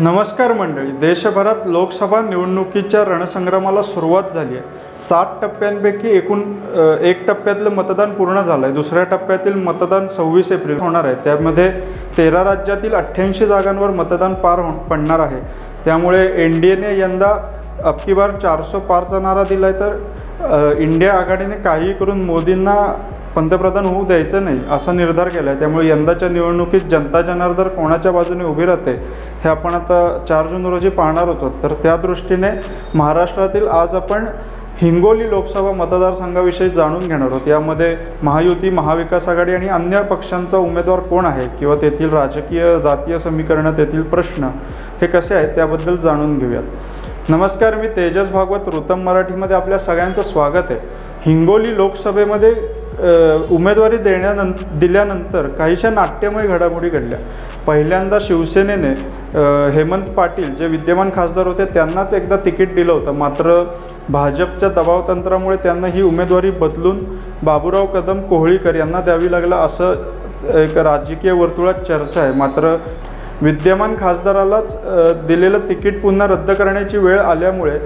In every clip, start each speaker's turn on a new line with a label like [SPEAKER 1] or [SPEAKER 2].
[SPEAKER 1] नमस्कार मंडळी देशभरात लोकसभा निवडणुकीच्या रणसंग्रामाला सुरुवात झाली आहे. सात टप्प्यांपैकी एकूण एक टप्प्यातलं मतदान पूर्ण झालं आहे दुसऱ्या टप्प्यातील मतदान सव्वीस एप्रिल होणार आहे. त्यामध्ये तेरा राज्यातील अठ्ठ्याऐंशी जागांवर मतदान पार हो पडणार आहे. त्यामुळे एन डी एने यंदा अबकी बार चारशे पारचा नारा दिला आहे तर इंडिया आघाडीने काही करून मोदींना पंतप्रधान होऊ द्यायचं नाही असा निर्धार केला आहे त्यामुळे यंदाच्या निवडणुकीत जनता जनार्दन कोणाच्या बाजूने उभी राहते हे आपण आता चार जून रोजी पाहणार होतो. तर त्या दृष्टीने महाराष्ट्रातील आज आपण हिंगोली लोकसभा मतदारसंघाविषयी जाणून घेणार आहोत. यामध्ये महायुती महाविकास आघाडी आणि अन्य पक्षांचा उमेदवार कोण आहे किंवा तेथील राजकीय जातीय समीकरणं तेथील प्रश्न हे कसे आहेत त्याबद्दल जाणून घेऊयात. नमस्कार मी तेजस भागवत ऋतम मराठीमध्ये आपल्या सगळ्यांचं स्वागत आहे. हिंगोली लोकसभेमध्ये उमेदवारी देण्यानं दिल्यानंतर काहीशा नाट्यमय घडामोडी घडल्या. पहिल्यांदा शिवसेनेने हेमंत पाटील जे विद्यमान खासदार होते त्यांनाच एकदा तिकीट दिलं होतं. मात्र भाजपच्या दबावतंत्रामुळे त्यांना ही उमेदवारी बदलून बाबूराव कदम कोहळीकर यांना द्यावी लागलं असं एक राजकीय वर्तुळात चर्चा आहे. मात्र विद्यमान खासदारालाच दिलेलं तिकीट पुन्हा रद्द करण्याची वेळ आल्यामुळे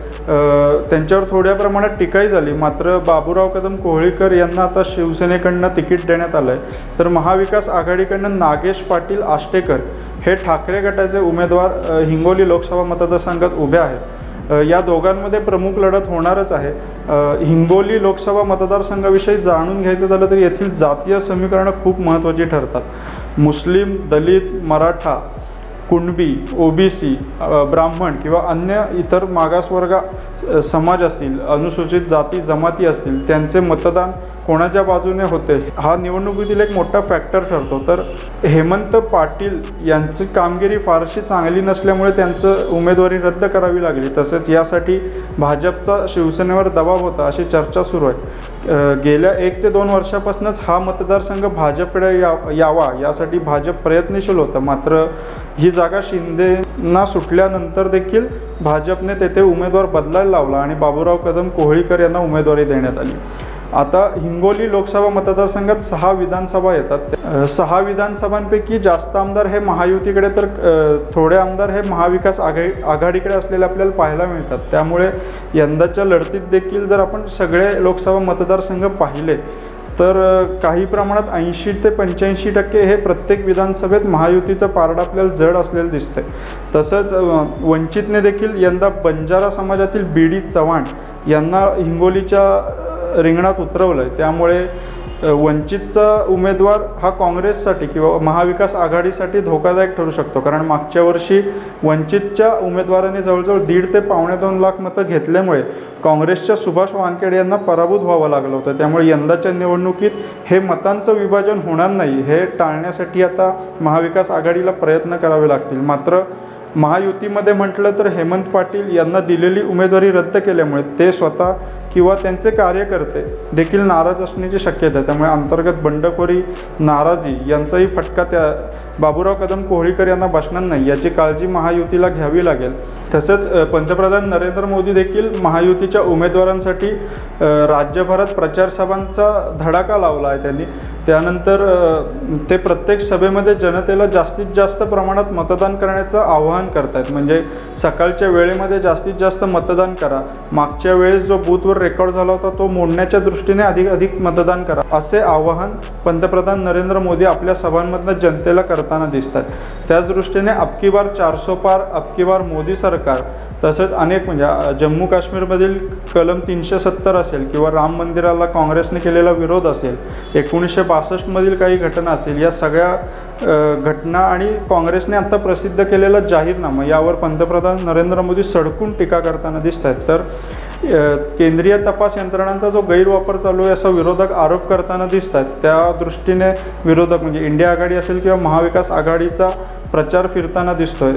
[SPEAKER 1] त्यांच्यावर थोड्या प्रमाणात टीकाही झाली. मात्र बाबूराव कदम कोहळीकर यांना आता शिवसेनेकडनं तिकीट देण्यात आलं आहे तर महाविकास आघाडीकडनं नागेश पाटील आष्टेकर हे ठाकरे गटाचे उमेदवार हिंगोली लोकसभा मतदारसंघात उभे आहेत. या दोघांमध्ये प्रमुख लढत होणारच आहे. हिंगोली लोकसभा मतदारसंघाविषयी जाणून घ्यायचं झालं तर येथील जातीय समीकरणं खूप महत्त्वाची ठरतात. मुस्लिम दलित मराठा कुणबी ओबीसी ब्राह्मण किंवा अन्य इतर मागासवर्ग समाज असतील अनुसूचित जाती जमाती असतील त्यांचे मतदान कोणाच्या बाजूने होते? हा निवडणुकीतील एक मोठा फॅक्टर ठरतो. तर हेमंत पाटील यांची कामगिरी फारशी चांगली नसल्यामुळे त्यांचं उमेदवारी रद्द करावी लागली. तसेच यासाठी भाजपचा शिवसेनेवर दबाव होता अशी चर्चा सुरू आहे. गेल्या एक ते दोन वर्षापासूनच हा मतदारसंघ भाजपकडे या यावा यासाठी भाजप प्रयत्नशील होतं. मात्र ही जागा शिंदेना सुटल्यानंतर देखील भाजपने तेथे उमेदवार बदलायला लावला आणि बाबूराव कदम कोहळीकर यांना उमेदवारी देण्यात आली. आता हिंगोली लोकसभा मतदारसंघात सहा विधानसभा येतात. सहा विधानसभांपैकी जास्त आमदार हे महायुतीकडे तर थोडे आमदार हे महाविकास आघाडी आघाडीकडे असलेले आपल्याला पाहायला मिळतात. त्यामुळे यंदाच्या लढतीत देखील जर आपण सगळे लोकसभा मतदारसंघ पाहिले तर काही प्रमाणात ऐंशी ते पंच्याऐंशी टक्के हे प्रत्येक विधानसभेत महायुतीचं पारडं आपल्याला जड असलेलं दिसतंय. तसंच वंचितने देखील यंदा बंजारा समाजातील बी डी चव्हाण यांना हिंगोलीच्या रिंगणात उतरवलं आहे त्यामुळे वंचितचा उमेदवार हा काँग्रेससाठी किंवा महाविकास आघाडीसाठी धोकादायक ठरू शकतो. कारण मागच्या वर्षी वंचितच्या उमेदवाराने जवळजवळ दीड ते पावणे दोन लाख मतं घेतल्यामुळे काँग्रेसच्या सुभाष वानखेड यांना पराभूत व्हावं लागलं होतं. त्यामुळे यंदाच्या निवडणुकीत हे मतांचं विभाजन होणार नाही. हे टाळण्यासाठी आता महाविकास आघाडीला प्रयत्न करावे लागतील. मात्र महायुतीमध्ये म्हटलं तर हेमंत पाटील यांना दिलेली उमेदवारी रद्द केल्यामुळे ते स्वतः किंवा त्यांचे कार्यकर्ते देखील नाराज असण्याची शक्यता आहे. त्यामुळे अंतर्गत बंडखोरी नाराजी यांचाही फटका त्या बाबूराव कदम कोहळीकर यांना बसणार नाही याची काळजी महायुतीला घ्यावी लागेल. तसंच पंतप्रधान नरेंद्र मोदी देखील महायुतीच्या उमेदवारांसाठी राज्यभरात प्रचार सभांचा धडाका लावला आहे त्यांनी. त्यानंतर ते प्रत्येक सभेमध्ये जनतेला जास्तीत जास्त प्रमाणात मतदान करण्याचं आवाहन करतायत. म्हणजे सकाळच्या वेळेमध्ये जास्तीत जास्त मतदान करा. मागच्या वेळेस जो बूथवर रेकॉर्ड झाला होता तो मोडण्याच्या दृष्टीने अधिक अधिक मतदान करा. असे आवाहन पंतप्रधान नरेंद्र मोदी आपल्या सभांमधनं जनतेला करताना दिसतात त्याच दृष्टीने अबकी बार चारसो पार अबकी बार मोदी सरकार तसेच अनेक म्हणजे जम्मू काश्मीरमधील कलम तीनशे सत्तर असेल किंवा राम मंदिराला काँग्रेसने केलेला विरोध असेल एकोणीसशे पासष्टमधील काही घटना असतील या सगळ्या घटना आणि काँग्रेसने आत्ता प्रसिद्ध केलेला जाहीरनामा यावर पंतप्रधान नरेंद्र मोदी सडकून टीका करताना दिसत आहेत तर केंद्रीय तपास यंत्रणांचा जो गैरवापर चालू आहे असा विरोधक आरोप करताना दिसत आहेत त्या दृष्टीने विरोधक म्हणजे इंडिया आघाडी असेल किंवा महाविकास आघाडीचा प्रचार फिरताना दिसतोय.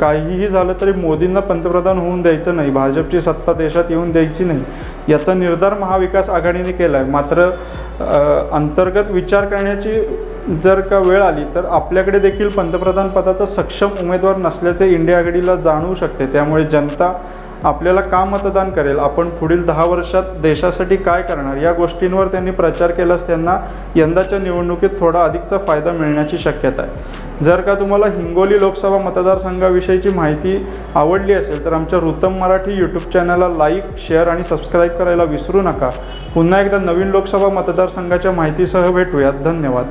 [SPEAKER 1] काहीही झालं तरी मोदींना पंतप्रधान होऊन द्यायचं नाही. भाजपची सत्ता देशात येऊन द्यायची नाही. याचा निर्धार महाविकास आघाडीने केला आहे मात्र अंतर्गत विचार करण्याची जर का वेळ आली तर आपल्याकडे देखील पंतप्रधान पदाचा सक्षम उमेदवार नसल्याचे इंडिया आघाडीला जाणवू शकते. त्यामुळे जनता आपल्याला का मतदान करेल? आपण पुढील दहा वर्षात देशासाठी काय करणार? या गोष्टींवर त्यांनी प्रचार केल्यास त्यांना यंदाच्या निवडणुकीत थोडा अधिकचा फायदा मिळण्याची शक्यता आहे. जर का तुम्हाला हिंगोली लोकसभा मतदारसंघाविषयीची माहिती आवडली असेल तर आमच्या वृत्तम मराठी यूट्यूब चॅनलला लाईक शेअर आणि सबस्क्राईब करायला विसरू नका. पुन्हा एकदा नवीन लोकसभा मतदारसंघाच्या माहितीसह भेटूयात. धन्यवाद.